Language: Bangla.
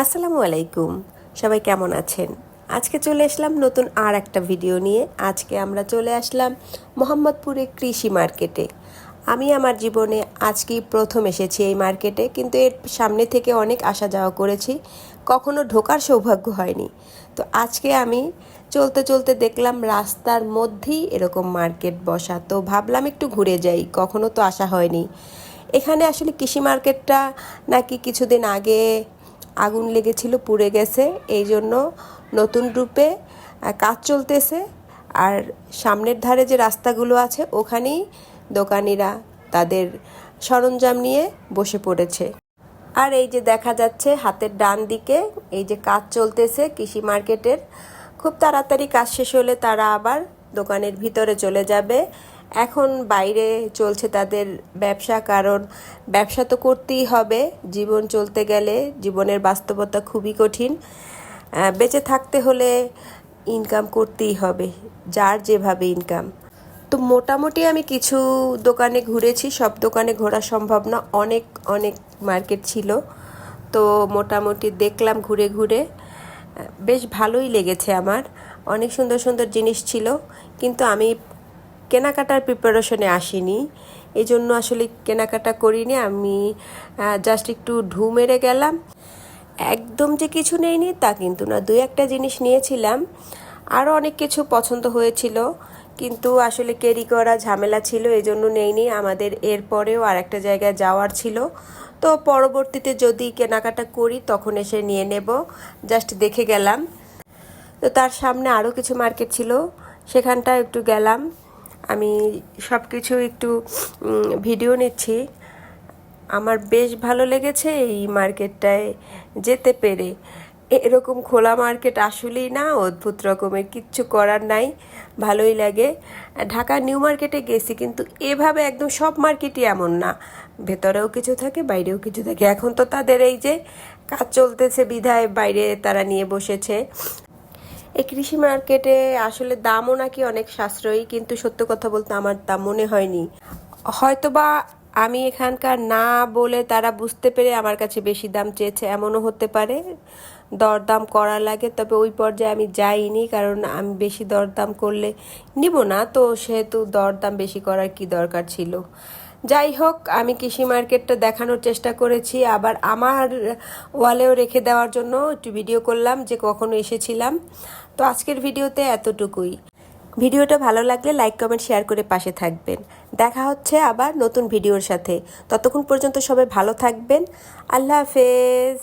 আসসালামু আলাইকুম। সবাই কেমন আছেন? আজকে চলে আসলাম নতুন আর একটা ভিডিও নিয়ে। আজকে আমরা চলে আসলাম মোহাম্মদপুরে কৃষি মার্কেটে। আমি আমার জীবনে আজকেই প্রথম এসেছি এই মার্কেটে, কিন্তু এর সামনে থেকে অনেক আসা যাওয়া করেছি। কখনো ঢোকার সৌভাগ্য হয়নি। তো আজকে আমি চলতে চলতে দেখলাম রাস্তার মধ্যেই এরকম মার্কেট বসা। তো ভাবলাম একটু ঘুরে যাই, কখনো তো আসা হয়নি। এখানে আসলে কৃষি মার্কেটটা নাকি কিছুদিন আগে আগুন লেগেছিল, পুড়ে গেছে। এই জন্য নতুন রূপে কাজ চলতেছে। আর সামনের ধারে যে রাস্তাগুলো আছে, ওখানেই দোকানিরা তাদের সরঞ্জাম নিয়ে বসে পড়েছে। আর এই যে দেখা যাচ্ছে, হাতের ডান দিকে এই যে কাজ চলতেছে কৃষি মার্কেটের, খুব তাড়াতাড়ি কাজ শেষ হলে তারা আবার দোকানের ভিতরে চলে যাবে। এখন বাইরে চলছে তাদের ব্যবসা, কারণ ব্যবসা তো করতেই হবে। জীবন চলতে গেলে জীবনের বাস্তবতা খুবই কঠিন। বেঁচে থাকতে হলে ইনকাম করতেই হবে, যার যেভাবে ইনকাম তো মোটামুটি আমি কিছু দোকানে ঘুরেছি, সব দোকানে ঘোরা সম্ভব না, অনেক অনেক মার্কেট ছিল। তো মোটামুটি দেখলাম ঘুরে ঘুরে বেশ ভালোই লেগেছে আমার। অনেক সুন্দর সুন্দর জিনিস ছিল, কিন্তু আমি কেনাকাটার প্রিপারেশনে আসিনি। এই জন্য আসলে কেনাকাটা করিনি। আমি জাস্ট একটু ঢু মেরে গেলাম। একদম যে কিছু নেইনি তা কিন্তু না। দুই একটা জিনিস নিয়েছিলাম। আরও অনেক কিছু পছন্দ হয়েছিল। কিন্তু আসলে ক্যারি করা ঝামেলা ছিল এই জন্য নেইনি। আমাদের এরপরেও আর একটা জায়গায় যাওয়ার ছিল। তো পরবর্তীতে যদি কেনাকাটা করি, তখন এসে নিয়ে নেব। জাস্ট দেখে গেলাম। তো তার সামনে আরও কিছু মার্কেট ছিল। সেখানটা একটু গেলাম। আমি সব কিছু একটু ভিডিও নিচ্ছি। আমার বেশ ভালো লেগেছে এই মার্কেটটায় যেতে পেরে। এরকম খোলা মার্কেট আসলেই না অদ্ভুত রকমের, কিচ্ছু করার নাই, ভালোই লাগে। ঢাকা নিউ মার্কেটে গেছি কিন্তু এভাবে একদম সব মার্কেটই এমন না। ভেতরেও কিছু থাকে, বাইরেও কিছু থাকে। এখন তো তাদের এই যে কাজ চলতেছে বিধায়, বাইরে তারা নিয়ে বসেছে। এই কৃষি মার্কেটে আসলে দামও নাকি অনেক সাশ্রয়ী, কিন্তু সত্য কথা বলতে আমার তা মনে হয়নি। হয়তোবা আমি এখানকার না বলে তারা বুঝতে পেরে আমার কাছে বেশি দাম চেয়েছে, এমনও হতে পারে। দরদাম করা লাগে, তবে ওই পর্যায়ে আমি যাইনি, কারণ আমি বেশি দরদাম করলে নিব না। তো সেহেতু দরদাম বেশি করার কি দরকার ছিল? যাই হোক আমি কৃষি মার্কেটটা দেখানোর চেষ্টা করেছি। আবার আমার ওয়ালেও রেখে দেওয়ার জন্য একটু ভিডিও করলাম যে কখনো এসেছিলাম। তো আজকের ভিডিওতে এতটুকুই। ভিডিওটা ভালো লাগলে লাইক, কমেন্ট, শেয়ার করে পাশে থাকবেন। দেখা হচ্ছে আবার নতুন ভিডিওর সাথে। ততক্ষণ পর্যন্ত সবাই ভালো থাকবেন। আল্লাহ হাফেজ।